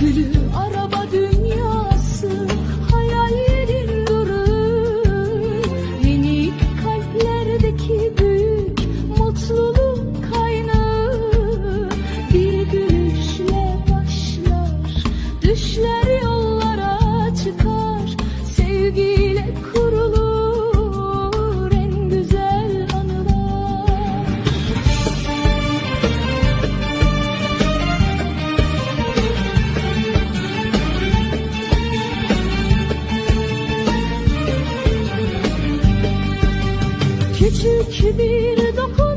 Gülü araba dünyası hayallerin durur Minik kalplerdeki büyük mutluluk kaynağı. Bir gülüşle başlar düşler yok Küçük bir dokun